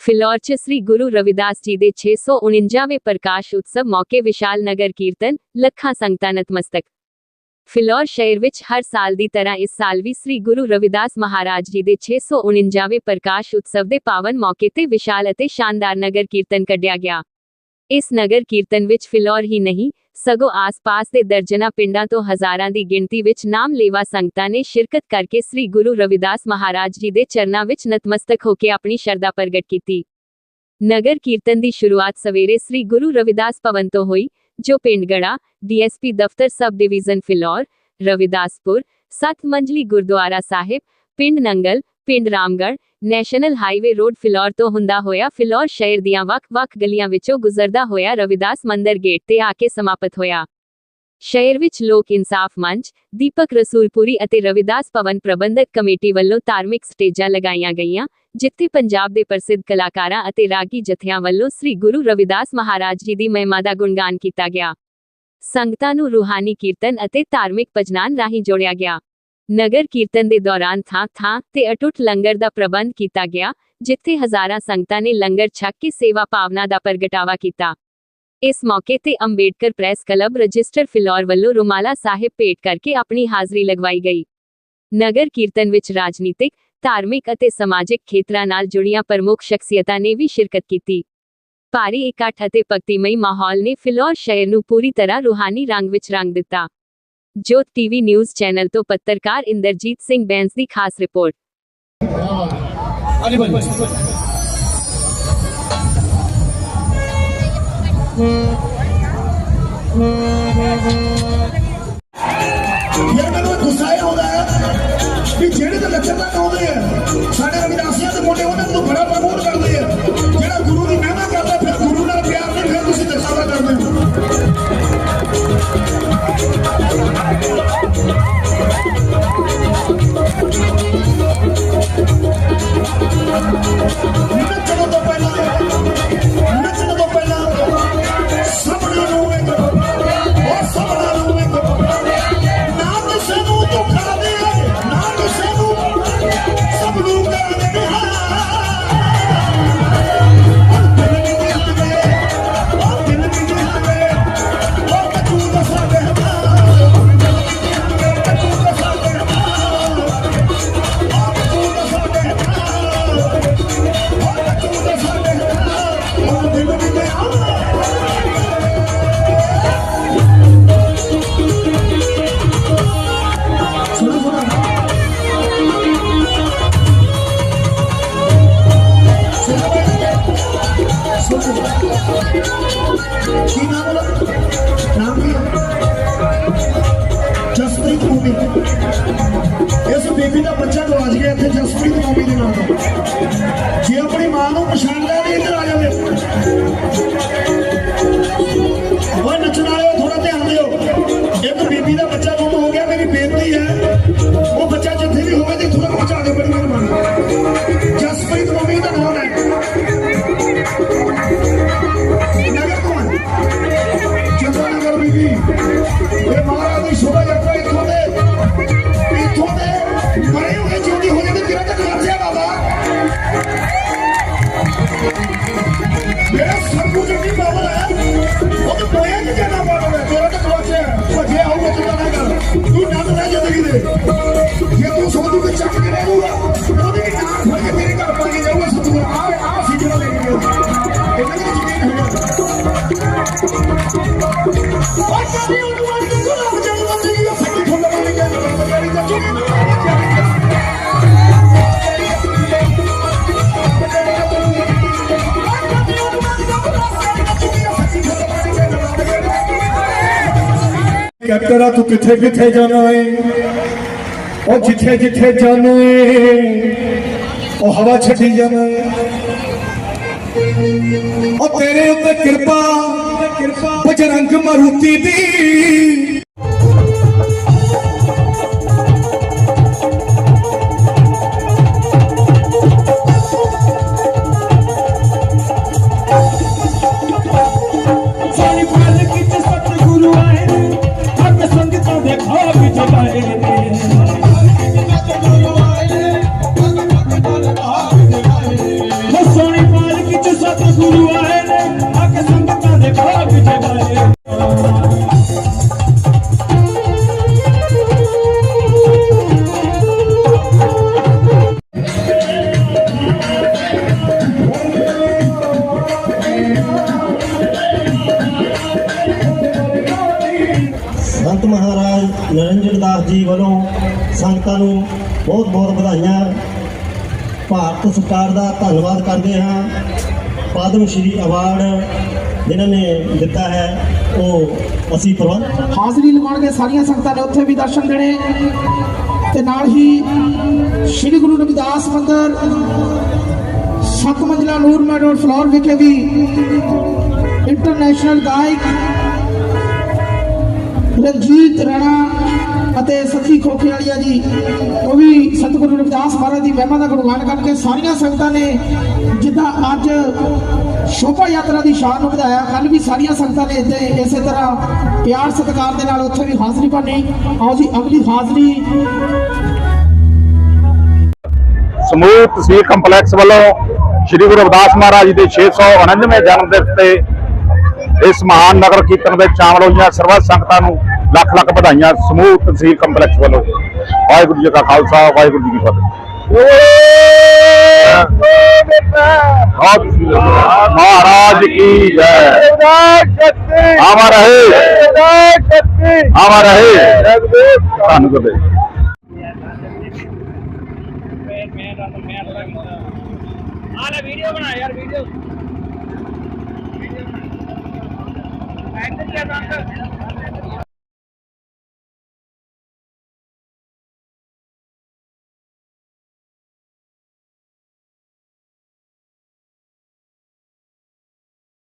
ਫਿਲੌਰ 'ਚ ਸ੍ਰੀ ਗੁਰੂ ਰਵਿਦਾਸ ਜੀ ਦੇ 649ਵੇਂ ਪ੍ਰਕਾਸ਼ ਉਤਸਵ ਮੌਕੇ ਵਿਸ਼ਾਲ ਨਗਰ ਕੀਰਤਨ, ਲੱਖਾਂ ਸੰਗਤਾਂ ਨਤਮਸਤਕ। ਫਿਲੌਰ ਸ਼ਹਿਰ ਵਿੱਚ ਹਰ ਸਾਲ ਦੀ ਤਰ੍ਹਾਂ ਇਸ ਸਾਲ ਵੀ ਸ੍ਰੀ ਗੁਰੂ ਰਵਿਦਾਸ ਮਹਾਰਾਜ ਜੀ ਦੇ 649ਵੇਂ ਪ੍ਰਕਾਸ਼ ਉਤਸਵ ਦੇ ਪਾਵਨ ਮੌਕੇ ਤੇ ਵਿਸ਼ਾਲ ਅਤੇ ਸ਼ਾਨਦਾਰ ਨਗਰ ਕੀਰਤਨ ਕੱਢਿਆ ਗਿਆ। ਇਸ ਨਗਰ ਕੀਰਤਨ ਵਿੱਚ ਫਿਲੌਰ ਹੀ ਨਹੀਂ ਸਗੋਂ ਆਸ-ਪਾਸ ਦੇ ਦਰਜਨਾ ਪਿੰਡਾਂ ਤੋਂ ਹਜ਼ਾਰਾਂ ਦੀ ਗਿਣਤੀ ਵਿੱਚ ਨਾਮ ਲੇਵਾ ਸੰਗਤਾਂ ਨੇ ਸ਼ਿਰਕਤ ਕਰਕੇ ਸ੍ਰੀ ਗੁਰੂ ਰਵਿਦਾਸ ਮਹਾਰਾਜ ਜੀ ਦੇ ਚਰਨਾਂ ਵਿੱਚ ਨਤਮਸਤਕ ਹੋ ਕੇ ਆਪਣੀ ਸ਼ਰਧਾ ਪ੍ਰਗਟ ਕੀਤੀ। ਨਗਰ ਕੀਰਤਨ ਦੀ ਸ਼ੁਰੂਆਤ ਸਵੇਰੇ ਸ੍ਰੀ ਗੁਰੂ ਰਵਿਦਾਸ ਭਵਨ ਤੋਂ ਹੋਈ, ਜੋ ਪਿੰਡ ਗੜਾ ਡੀਐਸਪੀ ਦਫ਼ਤਰ ਸਬ ਡਿਵੀਜ਼ਨ ਫਿਲੌਰ, ਰਵਿਦਾਸਪੁਰ ਸੱਤ ਮੰਜ਼ਲੀ ਗੁਰਦੁਆਰਾ ਸਾਹਿਬ, ਪਿੰਡ ਨੰਗਲ ਪਿੰਡ Ramgarh, national highway road Phillaur ਤੋਂ ਹੁੰਦਾ ਹੋਇਆ ਫਿਲੌਰ ਸ਼ਹਿਰ ਦੀਆਂ ਵੱਖ-ਵੱਖ ਗਲੀਆਂ ਵਿੱਚੋਂ ਗੁਜ਼ਰਦਾ ਹੋਇਆ ਰਵਿਦਾਸ ਮੰਦਰ ਗੇਟ ਤੇ ਆ ਕੇ ਸਮਾਪਤ ਹੋਇਆ। ਸ਼ਹਿਰ ਵਿੱਚ ਲੋਕ ਇਨਸਾਫ ਮੰਚ, ਦੀਪਕ ਰਸੂਲਪੁਰੀ ਅਤੇ ਰਵਿਦਾਸ ਭਵਨ ਪ੍ਰਬੰਧਕ ਕਮੇਟੀ ਵੱਲੋਂ ਧਾਰਮਿਕ ਸਟੇਜਾਂ ਲਗਾਈਆਂ ਗਈਆਂ, ਜਿੱਥੇ ਪੰਜਾਬ ਦੇ ਪ੍ਰਸਿੱਧ ਕਲਾਕਾਰਾਂ ਅਤੇ ਰਾਗੀ ਜਥਿਆਂ ਵੱਲੋਂ ਸ੍ਰੀ ਗੁਰੂ ਰਵਿਦਾਸ ਮਹਾਰਾਜ ਜੀ ਦੀ ਮਹਿਮਾ ਦਾ ਗੁਣਗਾਨ ਕੀਤਾ ਗਿਆ। ਸੰਗਤਾਂ ਨੂੰ ਰੂਹਾਨੀ ਕੀਰਤਨ ਅਤੇ ਧਾਰਮਿਕ ਭਜਨਾਂ ਰਾਹੀਂ ਜੋੜਿਆ ਗਿਆ। ਨਗਰ ਕੀਰਤਨ ਦੇ ਦੌਰਾਨ ਥਾਂ ਥਾਂ ਤੇ ਅਟੁੱਟ ਲੰਗਰ ਦਾ ਪ੍ਰਬੰਧ ਕੀਤਾ ਗਿਆ, ਜਿੱਥੇ ਹਜ਼ਾਰਾਂ ਸੰਗਤਾਂ ਨੇ ਲੰਗਰ ਛਕ ਕੇ ਸੇਵਾ ਭਾਵਨਾ ਦਾ ਪ੍ਰਗਟਾਵਾ ਕੀਤਾ। ਇਸ ਮੌਕੇ ਤੇ Ambedkar press club register Phillaur ਵੱਲੋਂ ਰੁਮਾਲਾ ਸਾਹਿਬ ਭੇਟ ਕਰਕੇ ਆਪਣੀ ਹਾਜ਼ਰੀ ਲਗਵਾਈ ਗਈ। ਨਗਰ ਕੀਰਤਨ ਵਿੱਚ ਰਾਜਨੀਤਿਕ, ਧਾਰਮਿਕ ਅਤੇ ਸਮਾਜਿਕ ਖੇਤਰਾਂ ਨਾਲ ਜੁੜੀਆਂ ਪ੍ਰਮੁੱਖ ਸ਼ਖਸੀਅਤਾਂ ਨੇ ਵੀ ਸ਼ਿਰਕਤ ਕੀਤੀ। ਭਾਰੀ ਇਕੱਠ ਅਤੇ ਭਗਤੀਮਈ ਮਾਹੌਲ ਨੇ ਫਿਲੌਰ ਸ਼ਹਿਰ ਨੂੰ ਪੂਰੀ ਤਰ੍ਹਾਂ ਰੂਹਾਨੀ ਰੰਗ ਵਿੱਚ ਰੰਗ ਦਿੱਤਾ। ਜੋਤ ਟੀਵੀ ਨਿਊਜ਼ ਚੈਨਲ ਤੋਂ ਪੱਤਰਕਾਰ ਇੰਦਰਜੀਤ ਸਿੰਘ ਬੈਂਸ ਦੀ ਖਾਸ ਰਿਪੋਰਟ ਆਗੇ ਭਾਜੀ ਯਾਰ ਮੈਨੂੰ ਇਹ ਗੁੱਸਾ ਇਹ ਆਉਂਦਾ ਹੈ ਕਿ ਜਿਹੜੇ ਤੇ ਲੱਛਣ ਤੱਕ ਆਉਂਦੇ ਆ ਸਾਡੇ ਰਵਿਦਾਸੀਆਂ ਦੇ ਮੁੰਡੇ ਉਹਨਾਂ ਨੂੰ ਬੜਾ ਪ੍ਰਮੋਟ ਕਰਦੇ ਕੈਪਟਰਾ ਤੂੰ ਕਿੱਥੇ ਕਿੱਥੇ ਜਾਣਾ ਏ? ਉਹ ਜਿੱਥੇ ਜਿੱਥੇ ਜਾਣਾ ਏ, ਉਹ ਹਵਾ ਛੱਡੀ ਜਾਣਾ ਏ। ਉਹ ਤੇਰੇ ਉੱਤੇ ਕਿਰਪਾ ਕਿਰਪਾ ਬਜਰੰਗ ਮਰੂਤੀ ਦੀ। ਸੰਤ ਮਹਾਰਾਜ ਨਰਿੰਦਰ ਦਾਸ ਜੀ ਵੱਲੋਂ ਸੰਗਤਾਂ ਨੂੰ ਬਹੁਤ ਬਹੁਤ ਵਧਾਈਆਂ। ਭਾਰਤ ਸਰਕਾਰ ਦਾ ਧੰਨਵਾਦ ਕਰਦੇ ਹਾਂ। ਪਦਮ ਸ਼੍ਰੀ ਅਵਾਰਡ ਜਿਨ੍ਹਾਂ ਨੇ ਦਿੱਤਾ ਹੈ, ਉਹ ਅਸੀਂ ਪ੍ਰਬੰਧ ਹਾਜ਼ਰੀ ਲਗਾਉਣਗੇ ਸਾਰੀਆਂ ਸੰਗਤਾਂ ਨੇ, ਉੱਥੇ ਵੀ ਦਰਸ਼ਨ ਦੇਣੇ। ਤੇ ਨਾਲ ਹੀ ਸ੍ਰੀ ਗੁਰੂ ਰਵਿਦਾਸ ਮੰਦਰ ਸੱਤ ਮੰਜ਼ਲਾ ਨੂਰ ਮਹਿਲ ਫਲੋਰ ਵਿਖੇ ਵੀ ਇੰਟਰਨੈਸ਼ਨਲ ਗਾਇਕ ਰਣਜੀਤ ਰਾਣਾ ਅਤੇ ਸੱਚੀ ਖੋਖੇ ਵਾਲੀਆ ਜੀ, ਉਹ ਵੀ ਸਤਿਗੁਰੂ ਰਵਿਦਾਸ ਮਹਾਰਾਜ ਦੀ ਮਹਿਮਾ ਦਾ ਗੁਣਗਾਨ ਕਰਕੇ ਸਾਰੀਆਂ ਸੰਗਤਾਂ ਨੇ ਜਿੱਦਾਂ ਅੱਜ ਸ਼ੋਭਾ ਯਾਤਰਾ ਦੀ ਸ਼ਾਨ ਨੂੰ ਵਧਾਇਆ ਕੱਲ ਵੀ ਸਾਰੀਆਂ ਸੰਗਤਾਂ ਨੇ ਇੱਥੇ ਇਸੇ ਤਰ੍ਹਾਂ ਪਿਆਰ ਸਤਿਕਾਰ ਦੇ ਨਾਲ ਉੱਥੇ ਵੀ ਹਾਜ਼ਰੀ ਭਰਨੀ। ਆਓ ਜੀ, ਅਗਲੀ ਹਾਜ਼ਰੀ। ਸਮੂਹ ਤਹਿਸੀਲ ਕੰਪਲੈਕਸ ਵੱਲੋਂ ਸ੍ਰੀ ਗੁਰੂ ਰਵਿਦਾਸ ਮਹਾਰਾਜ ਜੀ ਦੇ 649ਵੇਂ ਜਨਮ ਦਿਵਸ ਤੇ ਇਸ ਮਹਾਨ ਨਗਰ ਕੀਰਤਨ ਵਿੱਚ ਸ਼ਾਮਲ ਹੋਈਆਂ ਸਰਬੱਤ ਸੰਗਤਾਂ ਨੂੰ ਲੱਖ ਲੱਖ ਵਧਾਈਆਂ ਸਮੂਹ ਤਹਿਸੀਲ ਕੰਪਲੈਕਸ ਵੱਲੋਂ। ਵਾਹਿਗੁਰੂ ਜੀ ਕਾ ਖਾਲਸਾ, ਵਾਹਿਗੁਰੂ ਜੀ ਕੀ ਫਤਿਹ। ਸਤਿ ਮਹਾਰਾਜ ਕੀ ਜੈ। ਅਮਰ ਰਹੇ। ਅਮਰ ਰਹੇ। ਧੰਨ ਗੁਰਦੇਵ ਆਲੇ ਵੀਡੀਓ ਬਣਾ ਯਾਰ ਵੀਡੀਓ ਐਂਡ ਤੇ ਬੰਦ